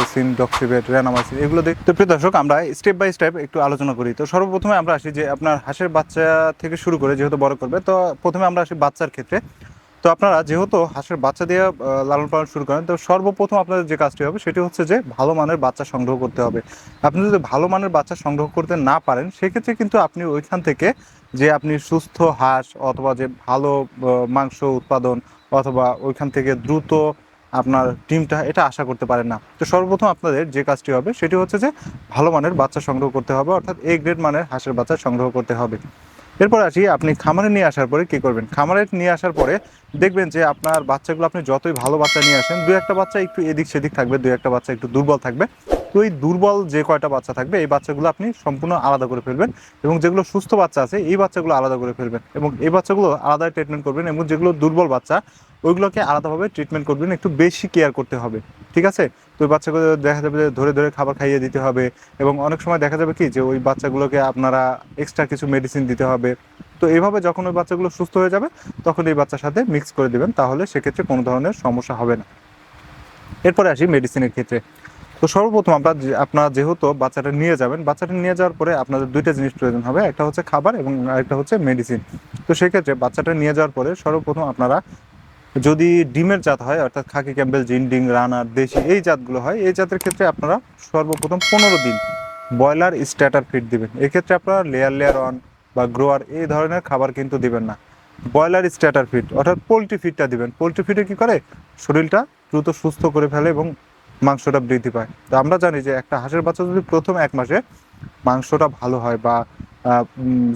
অ্যান্ডোসিন ডক্সিবেট র্যানামাসিন এগুলো দেখতে প্রিয় দর্শক, আমরা স্টেপ বাই স্টেপ একটু আলোচনা করি। তো সর্বপ্রথমে আমরা আসি যে আপনার হাঁসের বাচ্চা থেকে শুরু করে যেহেতু বড় করবে, তো প্রথমে আমরা আসি বাচ্চার ক্ষেত্রে। তো আপনারা যেহেতু হাঁসের বাচ্চা দিয়ে লালন পালন শুরু করেন, তো সর্বপ্রথম আপনাদের যে কাজটি হবে সেটি হচ্ছে যে ভালো মানের বাচ্চা সংগ্রহ করতে হবে। আপনি যদি ভালো মানের বাচ্চা সংগ্রহ করতে না পারেন, সেক্ষেত্রে কিন্তু আপনি ওইখান থেকে যে আপনি সুস্থ হাঁস অথবা যে ভালো মাংস উৎপাদন অথবা ওইখান থেকে দ্রুত আপনার টিমটা এটা আশা করতে পারেন না। তো সর্বপ্রথম আপনাদের যে কাজটি হবে সেটি হচ্ছে যে ভালো মানের বাচ্চা সংগ্রহ করতে হবে, অর্থাৎ এ গ্রেড মানের হাঁসের বাচ্চা সংগ্রহ করতে হবে। এরপর আসি, আপনি খামারে নিয়ে আসার পরে কি করবেন? খামারে নিয়ে আসার পরে দেখবেন যে আপনার বাচ্চাগুলো আপনি যতই ভালো বাচ্চা নিয়ে আসেন, দু একটা বাচ্চা একটু এদিক সেদিক থাকবে, দু একটা বাচ্চা একটু দুর্বল থাকবে। এই দুর্বল যে কয়টা বাচ্চা থাকবে, এই বাচ্চাগুলো আপনি সম্পূর্ণ আলাদা করে ফেলবেন এবং যেগুলো সুস্থ বাচ্চা আছে, এই বাচ্চাগুলো আলাদা করে ফেলবেন এবং এই বাচ্চাগুলো আলাদা ট্রিটমেন্ট করবেন এবং যেগুলো দুর্বল বাচ্চা, ওইগুলোকে আলাদাভাবে ট্রিটমেন্ট করবেন, একটু বেশি কেয়ার করতে হবে, ঠিক আছে? তো ওই বাচ্চাগুলো দেখা যাবে ধরে ধরে খাবার খাইয়ে দিতে হবে এবং অনেক সময় দেখা যাবে কি যে ওই বাচ্চাগুলোকে আপনারা এক্সট্রা কিছু মেডিসিন দিতে হবে। তো এইভাবে যখন ওই বাচ্চাগুলো সুস্থ হয়ে যাবে, তখন এই বাচ্চার সাথে মিক্স করে দিবেন, তাহলে সেক্ষেত্রে কোনো ধরনের সমস্যা হবে না। এরপরে আসি মেডিসিনের ক্ষেত্রে। তো সর্বপ্রথম যে- আপনারা যেহেতু বাচ্চাটা নিয়ে যাবেন, বাচ্চাটা নিয়ে যাওয়ার পরে আপনাদের দুইটা জিনিস প্রয়োজন হবে। একটা হচ্ছে খাবার এবং আরেকটা হচ্ছে মেডিসিন তো সেক্ষেত্রে বাচ্চাটা নিয়ে যাওয়ার পরে সর্বপ্রথম আপনারা যদি ডিমের জাত হয়, অর্থাৎ খাকি ক্যাম্বেল জিন্ডিং রানার দেশি, এই জাতগুলো হয়, এই জাতের ক্ষেত্রে আপনারা সর্বপ্রথম পনেরো দিন ব্রয়লার স্ট্যাটার ফিড দিবেন। এক্ষেত্রে আপনারা লেয়ার লেয়ার অন বা গ্রোয়ার এই ধরনের খাবার কিন্তু দিবেন না। ব্রয়লার স্ট্যাটার ফিড অর্থাৎ পোলট্রি ফিডটা দিবেন। পোলট্রি ফিডে কি করে? শরীরটা দ্রুত সুস্থ করে ফেলে এবং মাংসটা বৃদ্ধি পায়। তো আমরা জানি যে একটা হাঁসের বাচ্চা যদি প্রথম এক মাসে মাংসটা ভালো হয় বা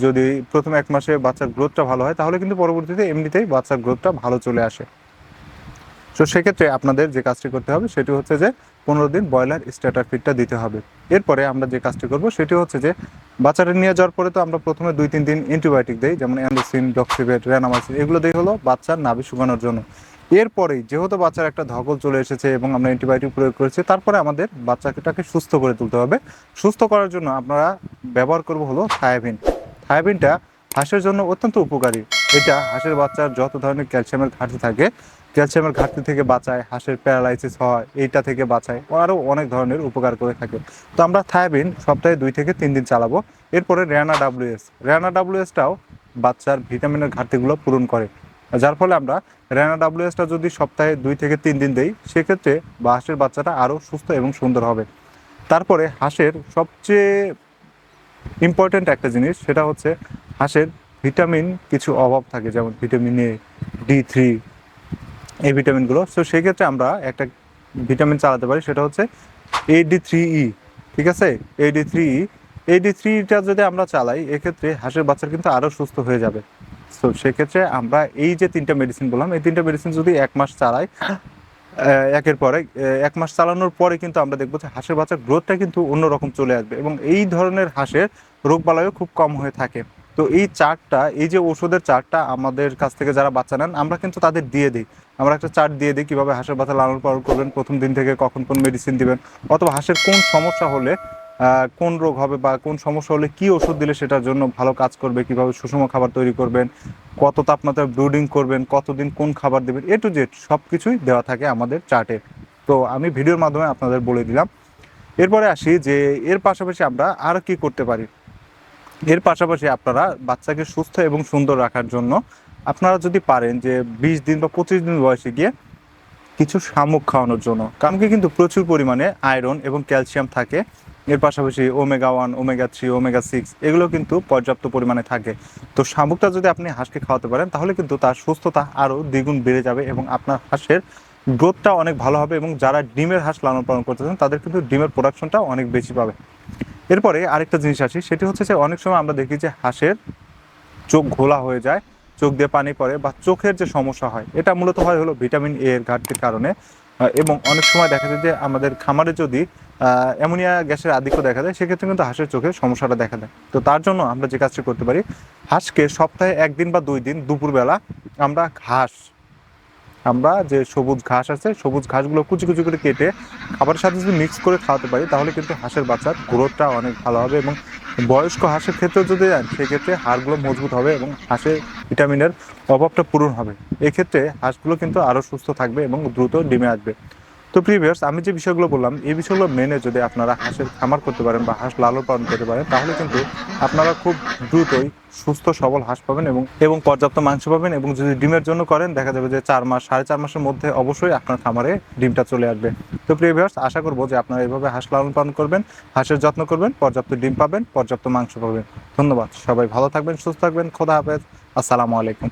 যদি প্রথম এক মাসে বাচ্চার গ্রোথটা ভালো হয়, তাহলে কিন্তু পরবর্তীতে এমনিতেই বাচ্চার গ্রোথটা ভালো চলে আসে। তো সেক্ষেত্রে আপনাদের যে কাজটি করতে হবে, সেটি হচ্ছে যে পনেরো দিন ব্রয়লার স্টার্টার ফিডটা দিতে হবে। এরপরে আমরা যে কাজটি করব, সেটি হচ্ছে যে বাচ্চাটা নিয়ে যাওয়ার পরে তো আমরা প্রথমে দুই তিন দিন অ্যান্টিবায়োটিক দিই, যেমন অ্যান্ডোসিন ডক্সিবেট র্যানামাসিন এগুলো দিই হলো বাচ্চার নাভি শুকানোর জন্য। এরপরেই যেহেতু বাচ্চার একটা ধকল চলে এসেছে এবং আমরা অ্যান্টিবায়োটিক প্রয়োগ করেছি, তারপরে আমাদের বাচ্চাটাকে সুস্থ করে তুলতে হবে। সুস্থ করার জন্য আপনারা ব্যবহার করব হলো থায়াবিন থায়াবিনটা হাঁসের জন্য অত্যন্ত উপকারী। এটা হাঁসের বাচ্চার যত ধরনের ক্যালসিয়ামের ঘাটতি থাকে, ক্যালসিয়ামের ঘাটতি থেকে বাঁচায়, হাঁসের প্যারালাইসিস হয়, এইটা থেকে বাঁচায়, আরও অনেক ধরনের উপকার করে থাকে। তো আমরা থায়াবিন সপ্তাহে দুই থেকে তিন দিন চালাবো। এরপরে র্যানা ডাব্লিউএস র্যানা ডাব্লিউএসটাও বাচ্চার ভিটামিনের ঘাটতিগুলো পূরণ করে। যার ফলে আমরা র্যানা ডাব্লিউএসটা যদি সপ্তাহে দুই থেকে তিন দিন দেই, সেক্ষেত্রে হাঁসের বাচ্চাটা আরও সুস্থ এবং সুন্দর হবে। তারপরে হাঁসের সবচেয়ে ইম্পর্ট্যান্ট একটা জিনিস, সেটা হচ্ছে হাঁসের ভিটামিন কিছু অভাব থাকে, যেমন ভিটামিন এ, ডি থ্রি, এই ভিটামিনগুলো। তো সেই ক্ষেত্রে আমরা একটা ভিটামিন চালাতে পারি, সেটা হচ্ছে এ ডি থ্রি ই, ঠিক আছে? এ ডি থ্রি ই এডি থ্রিটা যদি আমরা চালাই, এক্ষেত্রে হাঁসের বাচ্চা কিন্তু আরও সুস্থ হয়ে যাবে। তো সেক্ষেত্রে আমরা এই যে তিনটা মেডিসিন বললাম, এই তিনটা মেডিসিন যদি এক মাস চালাই একের পরে এক মাস চালানোর পরে কিন্তু আমরা দেখব যে হাঁসের বাচ্চার গ্রোথটা কিন্তু অন্যরকম চলে আসবে এবং এই ধরনের হাঁসের রোগবালাইও খুব কম হয়ে থাকে। তো এই চার্টটা এই যে ওষুধের চার্টটা আমাদের কাছ থেকে যারা বাচ্চা নেন, আমরা কিন্তু তাদের দিয়ে দিই। আমরা একটা চার্ট দিয়ে দিই কীভাবে হাঁসের বাচ্চা লালন পালন করবেন, প্রথম দিন থেকে কখন কোন মেডিসিন দিবেন, অথবা হাঁসের কোন সমস্যা হলে কোন রোগ হবে বা কোন সমস্যা হলে কি ওষুধ দিলে সেটার জন্য ভালো কাজ করবে, কীভাবে সুষম খাবার তৈরি করবেন, কত তাপমাত্রায় ব্রুডিং করবেন, কতদিন কোন খাবার দেবেন, এ টু জেড সব কিছুই দেওয়া থাকে আমাদের চার্টে তো আমি ভিডিওর মাধ্যমে আপনাদের বলে দিলাম। এরপরে আসি যে এর পাশাপাশি আমরা আর কি করতে পারি? এর পাশাপাশি আপনারা বাচ্চাকে সুস্থ এবং সুন্দর রাখার জন্য আপনারা যদি পারেন যে বিশ দিন বা পঁচিশ দিন বয়সে গিয়ে কিছু শামুক খাওয়ানোর জন্য। কারণকে কিন্তু প্রচুর পরিমাণে আয়রন এবং ক্যালসিয়াম থাকে। এর পাশাপাশি omega one omega three omega six এগুলো কিন্তু পর্যাপ্ত পরিমাণে থাকে। তো শামুকটা যদি আপনি হাঁসকে খাওয়াতে পারেন, তাহলে কিন্তু তার সুস্থতা আরও দ্বিগুণ বেড়ে যাবে এবং আপনার হাঁসের গ্রোথটা অনেক ভালো হবে এবং যারা ডিমের হাঁস লালন পালন করতেছেন তাদের কিন্তু ডিমের প্রোডাকশনটা অনেক বেশি পাবে। এরপরে আরেকটা জিনিস আসি সেটি হচ্ছে যে অনেক সময় আমরা দেখি যে হাঁসের চোখ ঘোলা হয়ে যায়, চোখ দিয়ে পানি পড়ে বা চোখের যে সমস্যা হয়, এটা মূলত হয় হলো ভিটামিন এ এর ঘাটতির কারণে। এবং অনেক সময় দেখা যায় যে আমাদের খামারে যদি অ্যামোনিয়া গ্যাসের আধিক্য দেখা দেয়, সেক্ষেত্রে কিন্তু হাঁসের চোখে সমস্যাটা দেখা দেয়। তো তার জন্য আমরা যে কাজটি করতে পারি, হাঁসকে সপ্তাহে একদিন বা দুই দিন দুপুরবেলা আমরা ঘাস, আমরা যে সবুজ ঘাস আছে, সবুজ ঘাসগুলো কুচি কুচি করে কেটে খাবারের সাথে যদি মিক্স করে খাওয়াতে পারি, তাহলে কিন্তু হাঁসের বাচ্চার গ্রোথটা অনেক ভালো হবে এবং বয়স্ক হাঁসের ক্ষেত্রেও যদি যান সেক্ষেত্রে হাড়গুলো মজবুত হবে এবং হাঁসের ভিটামিনের অভাবটা পূরণ হবে। এক্ষেত্রে হাঁসগুলো কিন্তু আরও সুস্থ থাকবে এবং দ্রুত ডিমে আসবে। তো প্রিভিয়ার্স আমি যে বিষয়গুলো বললাম, এই বিষয়গুলো মেনে যদি আপনারা হাঁসের খামার করতে পারেন বা হাঁস লালন পালন করতে পারেন, তাহলে কিন্তু আপনারা খুব দ্রুতই সুস্থ, সবল হাঁস পাবেন এবং এবং পর্যাপ্ত মাংস পাবেন এবং যদি ডিমের জন্য করেন, দেখা যাবে যে চার মাস, সাড়ে চার মাসের মধ্যে অবশ্যই আপনার খামারে ডিমটা চলে আসবে। তো প্রিভিয়ার্স আশা করব যে আপনারা এইভাবে হাঁস লালন পালন করবেন, হাঁসের যত্ন করবেন, পর্যাপ্ত ডিম পাবেন, পর্যাপ্ত মাংস পাবেন। ধন্যবাদ, সবাই ভালো থাকবেন, সুস্থ থাকবেন, খোদা হাফেজ, আসসালামু আলাইকুম।